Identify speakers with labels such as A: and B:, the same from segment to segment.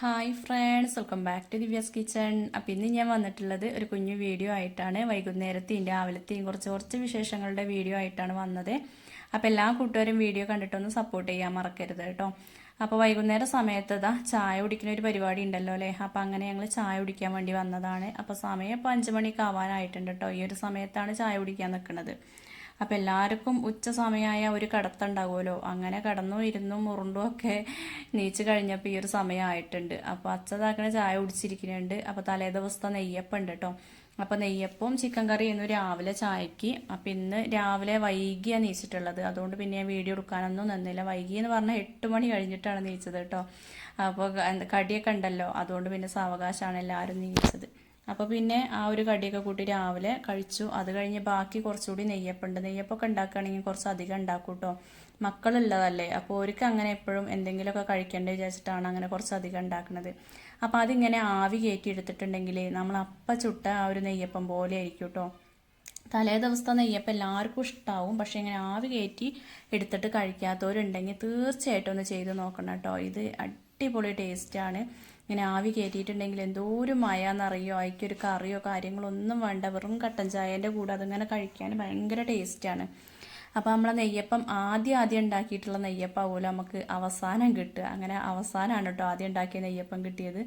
A: Hi friends welcome back to Divya's kitchen appam ഇന്ന് ഞാൻ വന്നിട്ടുള്ളത് ഒരു കുഞ്ഞു വീഡിയോ ആയിട്ടാണ്. വൈകുന്നേരത്തെയും രാവിലത്തെയും കുറച്ച് കുറച്ച് വിശേഷങ്ങളുടെ വീഡിയോ ആയിട്ടാണ് വന്നത്. അപ്പോൾ എല്ലാ കൂട്ടുകാരും വീഡിയോ കണ്ടിട്ടൊന്ന് സപ്പോർട്ട് ചെയ്യാൻ മറക്കരുത് കേട്ടോ. അപ്പോൾ വൈകുന്നേര സമയത്ത് ഇതാ ചായ കുടിക്കുന്ന ഒരു പരിപാടി ഉണ്ടല്ലോ അല്ലേ? അപ്പോൾ അങ്ങനെ ഞങ്ങൾ ചായ കുടിക്കാൻ വേണ്ടി വന്നതാണ്. അപ്പോൾ സമയം ഇപ്പോൾ അഞ്ച് മണിക്ക് ആവാനായിട്ടുണ്ട് കേട്ടോ. ഈ ഒരു സമയത്താണ് ചായ കുടിക്കാൻ നിൽക്കുന്നത് അപ്പം എല്ലാവർക്കും ഉച്ച സമയമായ ഒരു കടത്തുണ്ടാവുമല്ലോ. അങ്ങനെ കടന്നും ഇരുന്നും മുറുണ്ടും ഒക്കെ നീച്ച് കഴിഞ്ഞപ്പോൾ ഈ ഒരു സമയമായിട്ടുണ്ട് അപ്പോൾ അച്ഛതാക്കണ ചായ കുടിച്ചിരിക്കുന്നുണ്ട്. അപ്പോൾ തലേ ദിവസത്തെ നെയ്യപ്പം ഉണ്ട് കേട്ടോ അപ്പോൾ നെയ്യപ്പവും ചിക്കൻ കറിയും രാവിലെ ചായക്ക്. അപ്പോൾ ഇന്ന് രാവിലെ വൈകിയാണ് നീച്ചിട്ടുള്ളത്. അതുകൊണ്ട് പിന്നെ ഞാൻ വീഡിയോ എടുക്കാനൊന്നും നിന്നില്ല. വൈകി എന്ന് പറഞ്ഞാൽ എട്ട് മണി കഴിഞ്ഞിട്ടാണ് നീച്ചത് കേട്ടോ അപ്പോൾ കടിയൊക്കെ ഉണ്ടല്ലോ. അതുകൊണ്ട് പിന്നെ സാവകാശമാണ് എല്ലാവരും നീച്ചത്. അപ്പോൾ പിന്നെ ആ ഒരു കടിയൊക്കെ കൂട്ടി രാവിലെ കഴിച്ചു. അത് കഴിഞ്ഞ് ബാക്കി കുറച്ചുകൂടി നെയ്യപ്പുണ്ട്. നെയ്യപ്പൊക്കെ ഉണ്ടാക്കുകയാണെങ്കിൽ കുറച്ച് അധികം ഉണ്ടാക്കും കേട്ടോ മക്കളുള്ളതല്ലേ. അപ്പോൾ അവർക്ക് അങ്ങനെ എപ്പോഴും എന്തെങ്കിലുമൊക്കെ കഴിക്കേണ്ടത് വിചാരിച്ചിട്ടാണ് അങ്ങനെ കുറച്ച് അധികം ഉണ്ടാക്കുന്നത്. അപ്പോൾ അതിങ്ങനെ ആവി കയറ്റി എടുത്തിട്ടുണ്ടെങ്കിൽ നമ്മൾ അപ്പം ചുട്ട ആ ഒരു നെയ്യപ്പം പോലെ ആയിരിക്കും കേട്ടോ തലേ ദിവസത്തെ നെയ്യപ്പം എല്ലാവർക്കും ഇഷ്ടമാവും പക്ഷേ ഇങ്ങനെ ആവി കയറ്റി എടുത്തിട്ട് കഴിക്കാത്തവരുണ്ടെങ്കിൽ തീർച്ചയായിട്ടും ഒന്ന് ചെയ്ത് നോക്കണം കേട്ടോ ഇത് അടിപൊളി ടേസ്റ്റാണ്. ഇങ്ങനെ ആവി കയറ്റിയിട്ടുണ്ടെങ്കിൽ എന്തോ ഒരു മയ എന്നറിയോ അതിക്കൊരു കറിയോ കാര്യങ്ങളോ ഒന്നും വേണ്ട. വെറും കട്ടൻ ചായേന്റെ കൂടെ അതിങ്ങനെ കഴിക്കാൻ ഭയങ്കര ടേസ്റ്റാണ്. അപ്പോൾ നമ്മളെ നെയ്യപ്പം ആദ്യം ആദ്യം ഉണ്ടാക്കിയിട്ടുള്ള നെയ്യപ്പം ആവുമല്ലോ നമുക്ക് അവസാനം കിട്ടുക. അങ്ങനെ അവസാനമാണ് കേട്ടോ ആദ്യം ഉണ്ടാക്കിയ നെയ്യപ്പം കിട്ടിയത്.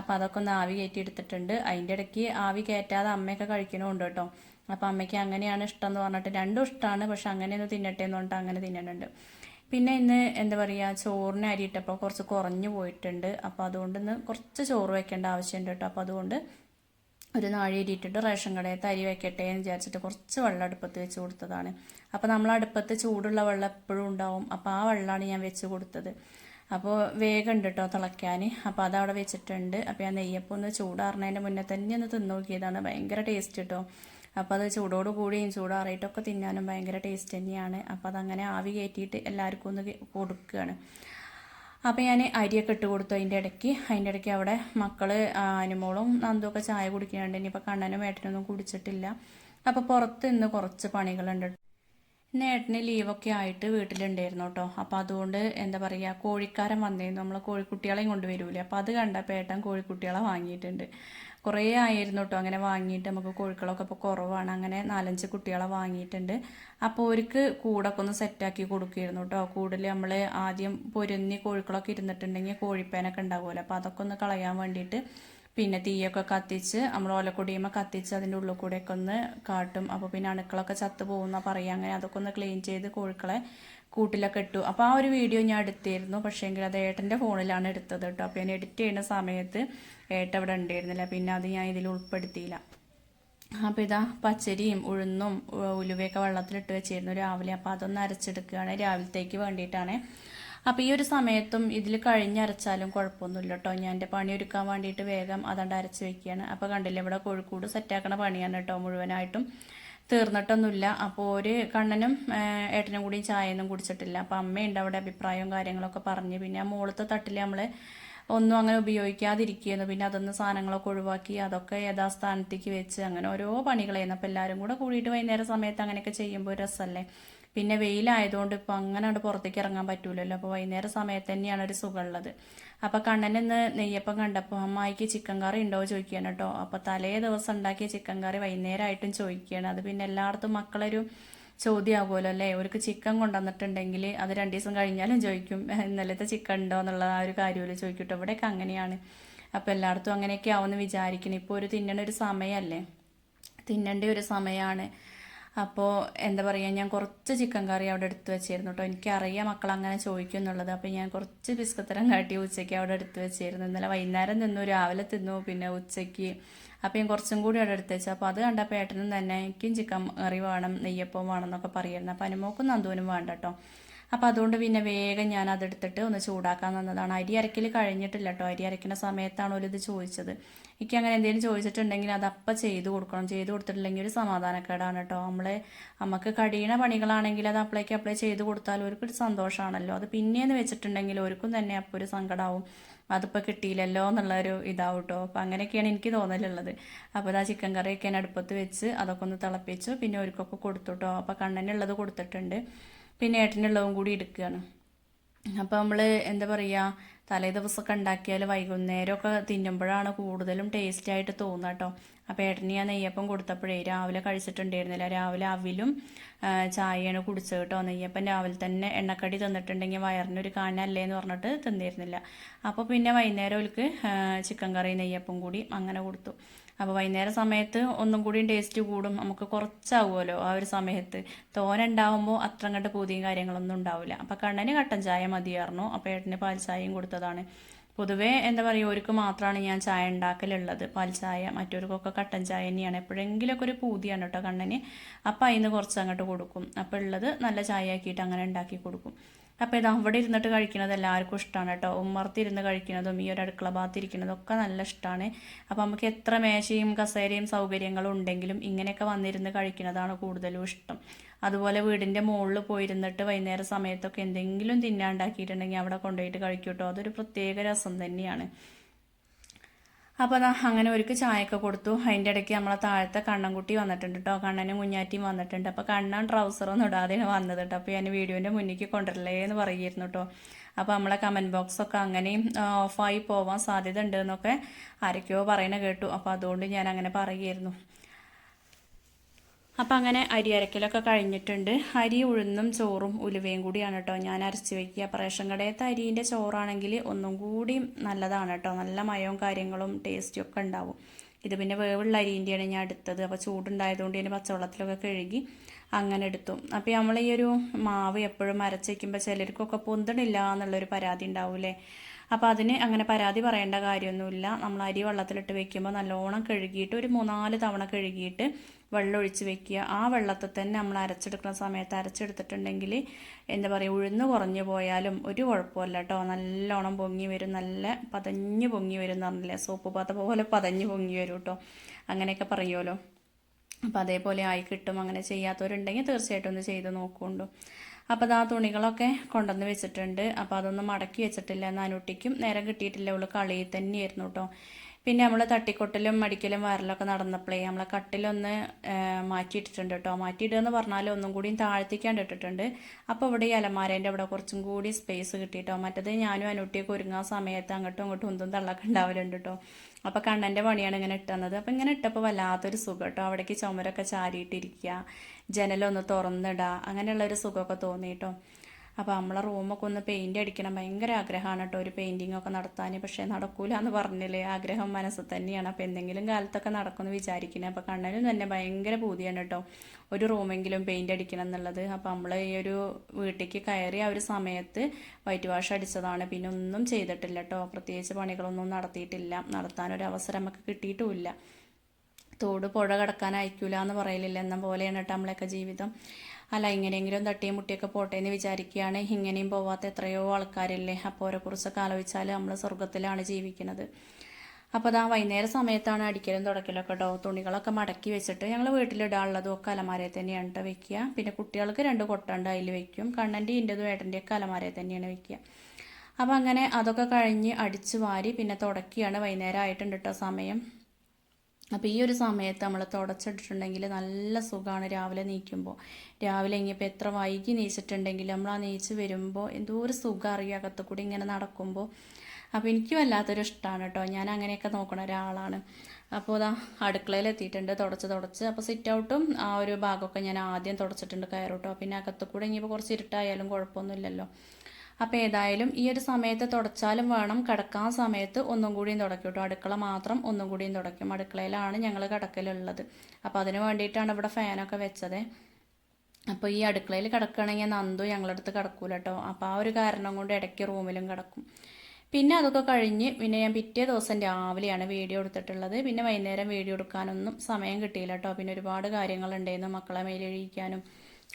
A: അപ്പോൾ അതൊക്കെ ഒന്ന് ആവി കയറ്റി എടുത്തിട്ടുണ്ട് അതിന്റെ ഇടയ്ക്ക് ആവി കയറ്റാതെ അമ്മയൊക്കെ കഴിക്കണമുണ്ട് കേട്ടോ. അപ്പോൾ അമ്മയ്ക്ക് അങ്ങനെയാണ് ഇഷ്ടം എന്ന് പറഞ്ഞിട്ട് രണ്ടും ഇഷ്ടമാണ് പക്ഷെ അങ്ങനെയൊന്നും തിന്നട്ടെ എന്ന് പറഞ്ഞിട്ട് അങ്ങനെ തിന്നുന്നുണ്ട് പിന്നെ ഇന്ന് എന്താ പറയുക ചോറിന് അരി ഇട്ടപ്പോൾ കുറച്ച് കുറഞ്ഞു പോയിട്ടുണ്ട്. അപ്പോൾ അതുകൊണ്ട് ഇന്ന് കുറച്ച് ചോറ് വെക്കേണ്ട ആവശ്യമുണ്ട് കേട്ടോ. അപ്പോൾ അതുകൊണ്ട് ഒരു നാഴി അരിയിട്ടിട്ട് റേഷൻ കടയത്ത് അരി വെക്കട്ടെ എന്ന് വിചാരിച്ചിട്ട് കുറച്ച് വെള്ളം അടുപ്പത്ത് വെച്ച് കൊടുത്തതാണ്. അപ്പോൾ നമ്മൾ അടുപ്പത്ത് ചൂടുള്ള വെള്ളം എപ്പോഴും ഉണ്ടാവും. അപ്പോൾ ആ വെള്ളമാണ് ഞാൻ വെച്ച് കൊടുത്തത്. അപ്പോൾ വേഗം ഉണ്ട് കേട്ടോ തിളയ്ക്കാൻ. അപ്പോൾ അതവിടെ വെച്ചിട്ടുണ്ട്. അപ്പോൾ ഞാൻ നെയ്യപ്പം ഒന്ന് ചൂടാറുന്നതിന്റെ മുന്നേ തന്നെ ഒന്ന് തിന്നു നോക്കിയതാണ്. ഭയങ്കര ടേസ്റ്റ് കേട്ടോ. അപ്പോൾ അത് ചൂടോട് കൂടിയും ചൂടാറിയിട്ടൊക്കെ തിന്നാനും ഭയങ്കര ടേസ്റ്റ് തന്നെയാണ്. അപ്പോൾ അതങ്ങനെ ആവി കയറ്റിയിട്ട് എല്ലാവർക്കും ഒന്ന് കൊടുക്കുകയാണ്. അപ്പോൾ ഞാൻ അരിയൊക്കെ ഇട്ട് കൊടുത്തു അതിന്റെ ഇടയ്ക്ക്. അതിന്റെ ഇടയ്ക്ക് അവിടെ മക്കൾ അനുമോളും നന്ദുമൊക്കെ ചായ കുടിക്കുന്നുണ്ട്. ഇനിയിപ്പോൾ കണ്ണനും ഏട്ടനൊന്നും കുടിച്ചിട്ടില്ല. അപ്പോൾ പുറത്ത് നിന്ന് കുറച്ച് പണികളുണ്ട് ഇന്ന് ഏട്ടന് ലീവൊക്കെ ആയിട്ട് വീട്ടിലുണ്ടായിരുന്നു കേട്ടോ അപ്പോൾ അതുകൊണ്ട് എന്താ പറയുക കോഴിക്കാരൻ വന്നിരുന്നു. നമ്മൾ കോഴിക്കുട്ടികളെയും കൊണ്ടുവരൂലേ അപ്പോൾ അത് കണ്ട ഏട്ടൻ കോഴിക്കുട്ടികളെ വാങ്ങിയിട്ടുണ്ട്. കുറേ ആയിരുന്നു കേട്ടോ അങ്ങനെ വാങ്ങിയിട്ട് നമുക്ക് കോഴിക്കളൊക്കെ ഇപ്പോൾ കുറവാണ്. അങ്ങനെ നാലഞ്ച് കുട്ടികളെ വാങ്ങിയിട്ടുണ്ട്. അപ്പോൾ അവർക്ക് കൂടൊക്കെ ഒന്ന് സെറ്റാക്കി കൊടുക്കുകയായിരുന്നു കേട്ടോ കൂടുതൽ നമ്മൾ ആദ്യം പൊരുന്നി കോഴിക്കളൊക്കെ ഇരുന്നിട്ടുണ്ടെങ്കിൽ കോഴിപ്പേനൊക്കെ ഉണ്ടാകുമല്ലോ അപ്പോൾ അതൊക്കെ ഒന്ന് കളയാൻ വേണ്ടിയിട്ട് പിന്നെ തീയൊക്കെ കത്തിച്ച് നമ്മൾ ഓലക്കൊടിയുമ്പോൾ കത്തിച്ച് അതിന്റെ ഉള്ളിൽ കൂടെയൊക്കെ ഒന്ന് കാട്ടും. അപ്പോൾ പിന്നെ അണുക്കളൊക്കെ ചത്തു പോകുന്ന പറയുക. അങ്ങനെ അതൊക്കെ ഒന്ന് ക്ലീൻ ചെയ്ത് കോഴിക്കളെ കൂട്ടിലൊക്കെ ഇട്ടു. അപ്പോൾ ആ ഒരു വീഡിയോ ഞാൻ എടുത്തിരുന്നു. പക്ഷേ എങ്കിൽ അത് ഏട്ടന്റെ ഫോണിലാണ് എടുത്തത് കേട്ടോ. അപ്പോൾ ഞാൻ എഡിറ്റ് ചെയ്യുന്ന സമയത്ത് ഏട്ട അവിടെ ഉണ്ടായിരുന്നില്ല. പിന്നെ അത് ഞാൻ ഇതിൽ ഉൾപ്പെടുത്തിയില്ല. അപ്പോൾ ഇതാ പച്ചരിയും ഉഴുന്നും ഉലുവയൊക്കെ വെള്ളത്തിലിട്ട് വെച്ചിരുന്നു രാവിലെ. അപ്പോൾ അതൊന്ന് അരച്ചെടുക്കുകയാണ്. രാവിലത്തേക്ക് വേണ്ടിയിട്ടാണ് അപ്പോൾ ഈ ഒരു സമയത്തും ഇതിൽ കഴിഞ്ഞരച്ചാലും കുഴപ്പമൊന്നുമില്ല കേട്ടോ ഞാൻ എന്റെ പണി ഒരുക്കാൻ വേണ്ടിയിട്ട് വേഗം അതണ്ട് അരച്ച് വെക്കുകയാണ് അപ്പോൾ കണ്ടില്ലേ ഇവിടെ കോഴിക്കോട് സെറ്റാക്കണ പണിയാണ് കേട്ടോ മുഴുവനായിട്ടും. തീർന്നിട്ടൊന്നുമില്ല. അപ്പോൾ ഒരു കണ്ണനും ഏട്ടനും കൂടി ചായയൊന്നും കുടിച്ചിട്ടില്ല. അപ്പോൾ അമ്മയുണ്ട് അവിടെ അഭിപ്രായവും കാര്യങ്ങളൊക്കെ പറഞ്ഞ്. പിന്നെ ആ മുകളത്തെ തട്ടിൽ നമ്മൾ ഒന്നും അങ്ങനെ ഉപയോഗിക്കാതിരിക്കുകയായിരുന്നു. പിന്നെ അതൊന്ന് സാധനങ്ങളൊക്കെ ഒഴിവാക്കി അതൊക്കെ യഥാസ്ഥാനത്തേക്ക് വെച്ച് അങ്ങനെ ഓരോ പണികളായിരുന്നു. അപ്പോൾ എല്ലാവരും കൂടെ കൂടിയിട്ട് വൈകുന്നേരം സമയത്ത് അങ്ങനെയൊക്കെ ചെയ്യുമ്പോൾ രസമല്ലേ? പിന്നെ വെയിലായതുകൊണ്ട് ഇപ്പോൾ അങ്ങനെ അവിടെ പുറത്തേക്ക് ഇറങ്ങാൻ പറ്റൂലല്ലോ. അപ്പോൾ വൈകുന്നേരം സമയത്ത് തന്നെയാണ് ഒരു സുഖമുള്ളത്. അപ്പോൾ കണ്ണൻ ഇന്ന് നെയ്യപ്പം കണ്ടപ്പോൾ അമ്മായിക്ക് ചിക്കൻ കറി ഉണ്ടോ ചോദിക്കുകയാണ് കേട്ടോ. അപ്പോൾ തലേ ദിവസം ഉണ്ടാക്കിയ ചിക്കൻ കറി വൈകുന്നേരമായിട്ടും ചോദിക്കുകയാണ്. അത് പിന്നെ എല്ലായിടത്തും മക്കളൊരു ചോദ്യമാകുമല്ലോ അല്ലേ? അവർക്ക് ചിക്കൻ കൊണ്ടുവന്നിട്ടുണ്ടെങ്കിൽ അത് രണ്ട് ദിവസം കഴിഞ്ഞാലും ചോദിക്കും ഇന്നലത്തെ ചിക്കൻ ഉണ്ടോ എന്നുള്ള ആ ഒരു കാര്യമല്ലോ? ചോദിക്കട്ടോ ഇവിടെയൊക്കെ അങ്ങനെയാണ്. അപ്പോൾ എല്ലായിടത്തും അങ്ങനെയൊക്കെ ആവുമെന്ന് വിചാരിക്കണം ഇപ്പോൾ ഒരു തിന്നണ ഒരു സമയമല്ലേ? തിന്നേണ്ട ഒരു സമയമാണ്. അപ്പോൾ എന്താ പറയുക ഞാൻ കുറച്ച് ചിക്കൻ കറി അവിടെ എടുത്തു വെച്ചിരുന്നു കേട്ടോ എനിക്കറിയാം മക്കൾ അങ്ങനെ ചോദിക്കും എന്നുള്ളത്. അപ്പോൾ ഞാൻ കുറച്ച് ബിസ്കത്തരം കാട്ടി ഉച്ചയ്ക്ക് അവിടെ എടുത്തു വെച്ചിരുന്നു. ഇന്നലെ വൈകുന്നേരം തിന്നു രാവിലെ തിന്നു പിന്നെ ഉച്ചയ്ക്ക്. അപ്പോൾ ഞാൻ കുറച്ചും കൂടി അവിടെ എടുത്ത് വെച്ചു. അപ്പോൾ അത് കണ്ടപ്പോൾ ഏട്ടനും തന്നെ എനിക്കും ചിക്കൻ കറി വേണം നെയ്യപ്പം വേണം എന്നൊക്കെ പറയുമായിരുന്നു അപ്പോൾ അനുമോക്കും നന്ദുവിനും വേണ്ട കേട്ടോ അപ്പോൾ അതുകൊണ്ട് പിന്നെ വേഗം ഞാൻ അതെടുത്തിട്ട് ഒന്ന് ചൂടാക്കാൻ തന്നതാണ്. അരി അരക്കൽ കഴിഞ്ഞിട്ടില്ല കേട്ടോ അരി അരയ്ക്കുന്ന സമയത്താണോ ഇത് ചോദിച്ചത്. എനിക്ക് അങ്ങനെ എന്തെങ്കിലും ചോദിച്ചിട്ടുണ്ടെങ്കിൽ അത് അപ്പം ചെയ്ത് കൊടുക്കണം. ചെയ്ത് കൊടുത്തിട്ടില്ലെങ്കിൽ ഒരു സമാധാനക്കേടാണ് കേട്ടോ നമ്മൾ നമുക്ക് കടിയണ പണികളാണെങ്കിൽ അത് അപ്ലൈക്ക് അപ്ലൈ ചെയ്ത് കൊടുത്താൽ ഒരു സന്തോഷമാണല്ലോ അത് പിന്നെയെന്ന് വെച്ചിട്ടുണ്ടെങ്കിൽ ഒരുക്കും തന്നെ അപ്പോൾ ഒരു സങ്കടമാവും അതിപ്പോൾ കിട്ടിയില്ലല്ലോ എന്നുള്ളൊരു ഇതാവും കേട്ടോ അപ്പോൾ അങ്ങനെയൊക്കെയാണ് എനിക്ക് തോന്നലുള്ളത്. അപ്പോൾ ആ ചിക്കൻ കറിയൊക്കെ ഞാൻ അടുപ്പത്ത് വെച്ച് അതൊക്കെ ഒന്ന് തിളപ്പിച്ചു. പിന്നെ ഒരുക്കൊക്കെ കൊടുത്തു കേട്ടോ അപ്പോൾ കണ്ണനുള്ളത് കൊടുത്തിട്ടുണ്ട്. പിന്നെ ഏട്ടനുള്ളതും കൂടി എടുക്കുകയാണ്. അപ്പോൾ നമ്മൾ എന്താ പറയുക തലേ ദിവസമൊക്കെ ഉണ്ടാക്കിയാൽ വൈകുന്നേരമൊക്കെ തിന്നുമ്പോഴാണ് കൂടുതലും ടേസ്റ്റ് ആയിട്ട് തോന്നുക കേട്ടോ. അപ്പോൾ ഏട്ടന് ഞാൻ നെയ്യപ്പം കൊടുത്തപ്പോഴേ രാവിലെ കഴിച്ചിട്ടുണ്ടായിരുന്നില്ല. രാവിലെ അവിലും ചായയാണ് കുടിച്ചത് കേട്ടോ. നെയ്യപ്പം രാവിലെ തന്നെ എണ്ണക്കടി തന്നിട്ടുണ്ടെങ്കിൽ വയറിനൊരു കാനല്ലേ എന്ന് പറഞ്ഞിട്ട് തിന്നിരുന്നില്ല. അപ്പോൾ പിന്നെ വൈകുന്നേരം ഒരുക്ക് ചിക്കൻ കറി നെയ്യപ്പം കൂടി അങ്ങനെ കൊടുത്തു. അപ്പോൾ വൈകുന്നേര സമയത്ത് ഒന്നും കൂടി ടേസ്റ്റ് കൂടും. നമുക്ക് കുറച്ചാവുമല്ലോ ആ ഒരു സമയത്ത്. തോന ഉണ്ടാവുമ്പോൾ അത്ര അങ്ങോട്ട് പൂതിയും കാര്യങ്ങളൊന്നും ഉണ്ടാവില്ല. അപ്പോൾ കണ്ണന് കട്ടൻ ചായ മതിയായിരുന്നു. അപ്പോൾ ഏട്ടന് പാൽ ചായയും കൊടുത്തതാണ്. പൊതുവേ എന്താ പറയുക ഒരുക്ക് മാത്രമാണ് ഞാൻ ചായ ഉണ്ടാക്കലുള്ളത്. പാൽ ചായ മറ്റവർക്കൊക്കെ കട്ടൻ ചായ തന്നെയാണ്. എപ്പോഴെങ്കിലുമൊക്കെ ഒരു പൂതിയാണ് കേട്ടോ കണ്ണന്. അപ്പോൾ അതിന് കുറച്ച് അങ്ങോട്ട് കൊടുക്കും. അപ്പോൾ ഉള്ളത് നല്ല ചായ ആക്കിയിട്ട് അങ്ങനെ ഉണ്ടാക്കി കൊടുക്കും. അപ്പോൾ ഇത് അവിടെ ഇരുന്നിട്ട് കഴിക്കുന്നത് എല്ലാവർക്കും ഇഷ്ടമാണ് കേട്ടോ. ഉമ്മർത്തിരുന്ന് കഴിക്കുന്നതും ഈ ഒരു അടുക്കള ഭാഗത്ത് ഇരിക്കുന്നതും ഒക്കെ നല്ല ഇഷ്ടമാണ് അപ്പോൾ നമുക്ക് എത്ര മേശയും കസേരയും സൗകര്യങ്ങളും ഉണ്ടെങ്കിലും ഇങ്ങനെയൊക്കെ വന്നിരുന്ന് കഴിക്കുന്നതാണ് കൂടുതലും ഇഷ്ടം. അതുപോലെ വീടിന്റെ മുകളിൽ പോയിരുന്നിട്ട് വൈകുന്നേര സമയത്തൊക്കെ എന്തെങ്കിലും തിന്നാണ്ടാക്കിയിട്ടുണ്ടെങ്കിൽ അവിടെ കൊണ്ടുപോയിട്ട് കഴിക്കും കേട്ടോ. അതൊരു പ്രത്യേക രസം തന്നെയാണ്. അപ്പോൾ അതാ അങ്ങനെ ഒരുക്ക് ചായയൊക്കെ കൊടുത്തു. അതിന്റെ ഇടയ്ക്ക് നമ്മളെ താഴത്തെ കണ്ണൻകുട്ടി വന്നിട്ടുണ്ട് കേട്ടോ കണ്ണനും കുഞ്ഞാറ്റിയും വന്നിട്ടുണ്ട്. അപ്പോൾ കണ്ണൻ ട്രൗസറൊന്നും ഇടാതെയാണ് വന്നത് കേട്ടോ അപ്പോൾ ഞാൻ വീഡിയോന്റെ മുന്നിലേക്ക് കൊണ്ടുവരല്ലേ എന്ന് പറയുമായിരുന്നു കേട്ടോ അപ്പോൾ നമ്മളെ കമന്റ് ബോക്സൊക്കെ അങ്ങനെയും ഓഫായി പോവാൻ സാധ്യത ഉണ്ട് എന്നൊക്കെ ആരൊക്കെയോ പറയണ കേട്ടു. അപ്പോൾ അതുകൊണ്ട് ഞാൻ അങ്ങനെ പറയുമായിരുന്നു അപ്പം അങ്ങനെ അരി അരക്കലൊക്കെ കഴിഞ്ഞിട്ടുണ്ട്. അരി ഉഴുന്നും ചോറും ഉലുവയും കൂടിയാണ് കേട്ടോ ഞാൻ അരച്ച് വയ്ക്കുക അപ്പോൾ റേഷൻ കടയത്തെ അരിന്റെ ചോറാണെങ്കിൽ ഒന്നും കൂടി നല്ലതാണ് കേട്ടോ നല്ല മയവും കാര്യങ്ങളും ടേസ്റ്റും ഒക്കെ ഉണ്ടാവും. ഇത് പിന്നെ വേവുള്ള അരിന്റെയാണ് ഞാൻ എടുത്തത്. അപ്പോൾ ചൂടുണ്ടായതുകൊണ്ട് ഞാൻ പച്ചവെള്ളത്തിലൊക്കെ കഴുകി അങ്ങനെ എടുത്തു. അപ്പോൾ നമ്മൾ ഈ ഒരു മാവ് എപ്പോഴും അരച്ച് വയ്ക്കുമ്പോൾ ചിലർക്കൊക്കെ പൊന്തണില്ല എന്നുള്ളൊരു പരാതി ഉണ്ടാവൂലേ അപ്പോൾ അതിന് അങ്ങനെ പരാതി പറയേണ്ട കാര്യമൊന്നുമില്ല. നമ്മൾ അരി വെള്ളത്തിലിട്ട് വെക്കുമ്പോൾ നല്ലോണം കഴുകിയിട്ട് ഒരു മൂന്നാൽ തവണ കഴുകിയിട്ട് വെള്ളം ഒഴിച്ച് വെക്കുക. ആ വെള്ളത്തിൽ തന്നെ നമ്മൾ അരച്ചെടുക്കുന്ന സമയത്ത് അരച്ചെടുത്തിട്ടുണ്ടെങ്കിൽ എന്താ പറയുക ഉഴുന്ന് കുറഞ്ഞു പോയാലും ഒരു കുഴപ്പമില്ല കേട്ടോ. നല്ലോണം പൊങ്ങി വരും. നല്ല പതഞ്ഞ് പൊങ്ങി വരും എന്ന് പറഞ്ഞില്ലേ? സോപ്പ് പാത്ത പോലെ പതഞ്ഞ് പൊങ്ങി വരും കേട്ടോ. അങ്ങനെയൊക്കെ പറയുമല്ലോ. അപ്പോൾ അതേപോലെ ആയി കിട്ടും. അങ്ങനെ ചെയ്യാത്തവരുണ്ടെങ്കിൽ തീർച്ചയായിട്ടും ഒന്ന് ചെയ്ത് നോക്കുകൊണ്ടു. അപ്പോൾ ആ തുണികളൊക്കെ കൊണ്ടുവന്ന് വെച്ചിട്ടുണ്ട്. അപ്പോൾ അതൊന്നും മടക്കി വെച്ചിട്ടില്ല നാനൂട്ടിക്കും നേരം കിട്ടിയിട്ടില്ല. ഉള്ളു കളിയിൽ തന്നെയായിരുന്നു കേട്ടോ. പിന്നെ നമ്മൾ തട്ടിക്കൊട്ടലും മടിക്കലും വയറിലൊക്കെ നടന്നപ്പോഴേ നമ്മളെ കട്ടിലൊന്ന് മാറ്റിയിട്ടിട്ടുണ്ട് കേട്ടോ മാറ്റിയിടുക എന്ന് പറഞ്ഞാൽ ഒന്നും കൂടിയും താഴ്ത്തിക്കാണ്ട് ഇട്ടിട്ടുണ്ട്. അപ്പോൾ ഇവിടെ ഈ അലമാരേന്റെ അവിടെ കുറച്ചും കൂടി സ്പേസ് കിട്ടിയിട്ടോ മറ്റത് ഞാനും അനുട്ടിയൊക്കെ ഒരുങ്ങാൻ സമയത്ത് അങ്ങോട്ടും ഇങ്ങോട്ടും ഒന്നും തള്ളൊക്കെ ഉണ്ടാവലുണ്ട് കേട്ടോ അപ്പോൾ കണ്ണന്റെ പണിയാണ് ഇങ്ങനെ ഇട്ടുന്നത്. അപ്പോൾ ഇങ്ങനെ ഇട്ടപ്പോൾ വല്ലാത്തൊരു സുഖം കേട്ടോ അവിടേക്ക് ചുമരൊക്കെ ചാരിയിട്ടിരിക്കുക ജനലൊന്ന് തുറന്നിടുക അങ്ങനെയുള്ളൊരു സുഖമൊക്കെ തോന്നി കേട്ടോ അപ്പോൾ നമ്മളെ റൂമൊക്കെ ഒന്ന് പെയിന്റ് അടിക്കണം. ഭയങ്കര ആഗ്രഹമാണ് കേട്ടോ ഒരു പെയിന്റിംഗ് ഒക്കെ നടത്താൻ പക്ഷേ നടക്കൂല എന്ന് പറഞ്ഞില്ലേ? ആഗ്രഹം മനസ്സിൽ തന്നെയാണ്. അപ്പോൾ എന്തെങ്കിലും കാലത്തൊക്കെ നടക്കുമെന്ന് വിചാരിക്കുന്നത് അപ്പോൾ കണ്ണനും തന്നെ ഭയങ്കര പൂതിയാണ് കേട്ടോ ഒരു റൂമെങ്കിലും പെയിന്റ് അടിക്കണം എന്നുള്ളത്. അപ്പോൾ നമ്മൾ ഈ ഒരു വീട്ടിലേക്ക് കയറി ആ ഒരു സമയത്ത് വൈറ്റ് വാഷ് അടിച്ചതാണ്. പിന്നെ ഒന്നും ചെയ്തിട്ടില്ല കേട്ടോ. പ്രത്യേകിച്ച് പണികളൊന്നും നടത്തിയിട്ടില്ല. നടത്താനൊരു അവസരം നമുക്ക് കിട്ടിയിട്ടുമില്ല. തോട് പുഴ കടക്കാൻ അയക്കൂല എന്ന് പറയലില്ല. എന്ന പോലെയാണ് കേട്ടോ നമ്മളെയൊക്കെ ജീവിതം. അല്ല ഇങ്ങനെയെങ്കിലും തട്ടിയും മുട്ടിയൊക്കെ പോട്ടെ എന്ന് വിചാരിക്കുകയാണ്. ഇങ്ങനെയും പോവാത്ത എത്രയോ ആൾക്കാരില്ലേ? അപ്പോൾ ഓരെക്കുറിച്ചൊക്കെ ആലോചിച്ചാൽ നമ്മൾ സ്വർഗത്തിലാണ് ജീവിക്കുന്നത്. അപ്പോൾ അതാ വൈകുന്നേര സമയത്താണ് അടിക്കലും തുടക്കലൊക്കെ കേട്ടോ തുണികളൊക്കെ മടക്കി വെച്ചിട്ട് ഞങ്ങൾ വീട്ടിലിടാനുള്ളതും ഒക്കെ അലമാരയിൽ തന്നെയാണ് വെക്കുക. പിന്നെ കുട്ടികൾക്ക് രണ്ട് കൊട്ടുണ്ട് അതിൽ വെക്കും. കണ്ണന്റെ ഇന്റെതും ഏട്ടന്റെയൊക്കെ അലമാരയിൽ തന്നെയാണ് വെക്കുക. അപ്പോൾ അങ്ങനെ അതൊക്കെ കഴിഞ്ഞ് അടിച്ച് വാരി പിന്നെ തുടക്കിയാണ് വൈകുന്നേരം ആയിട്ടുണ്ട് കേട്ടോ സമയം. അപ്പോൾ ഈ ഒരു സമയത്ത് നമ്മൾ തുടച്ചിട്ടിട്ടുണ്ടെങ്കിൽ നല്ല സുഖമാണ് രാവിലെ നീക്കുമ്പോൾ രാവിലെ ഇനിയിപ്പോൾ എത്ര വൈകി നീച്ചിട്ടുണ്ടെങ്കിൽ നമ്മൾ ആ നീച്ച് വരുമ്പോൾ എന്തോ ഒരു സുഖം അറിയുക അകത്ത് കൂടി ഇങ്ങനെ നടക്കുമ്പോൾ അപ്പോൾ എനിക്ക് വല്ലാത്തൊരു ഇഷ്ടമാണ് കേട്ടോ ഞാൻ അങ്ങനെയൊക്കെ നോക്കണ ഒരാളാണ്. അപ്പോൾ അതാ അടുക്കളയിൽ എത്തിയിട്ടുണ്ട് തുടച്ച് തുടച്ച്. അപ്പോൾ സിറ്റ് ഔട്ടും ആ ഒരു ഭാഗമൊക്കെ ഞാൻ ആദ്യം തുടച്ചിട്ടുണ്ട് കയറോട്ടോ. പിന്നെ അകത്ത് കൂടെ ഇനിയിപ്പോൾ കുറച്ച് ഇരുട്ടായാലും കുഴപ്പമൊന്നുമില്ലല്ലോ. അപ്പോൾ ഏതായാലും ഈ ഒരു സമയത്ത് തുടച്ചാലും വേണം. കിടക്കാൻ സമയത്ത് ഒന്നും കൂടിയും തുടക്കും അടുക്കള മാത്രം ഒന്നും കൂടിയും തുടയ്ക്കും. അടുക്കളയിലാണ് ഞങ്ങൾ കിടക്കലുള്ളത്. അപ്പോൾ അതിന് വേണ്ടിയിട്ടാണ് ഇവിടെ ഫാനൊക്കെ വെച്ചത്. അപ്പോൾ ഈ അടുക്കളയിൽ കിടക്കുകയാണെങ്കിൽ നന്ദു ഞങ്ങളുടെ അടുത്ത് കിടക്കൂല കേട്ടോ. അപ്പോൾ ആ ഒരു കാരണം കൊണ്ട് ഇടയ്ക്ക് റൂമിലും കിടക്കും. പിന്നെ അതൊക്കെ കഴിഞ്ഞ് പിന്നെ ഞാൻ പിറ്റേ ദിവസം രാവിലെയാണ് വീഡിയോ എടുത്തിട്ടുള്ളത്. പിന്നെ വൈകുന്നേരം വീഡിയോ എടുക്കാനൊന്നും സമയം കിട്ടിയില്ല കേട്ടോ. പിന്നെ ഒരുപാട് കാര്യങ്ങളുണ്ടായിരുന്നു മക്കളെ മേലെഴിക്കാനും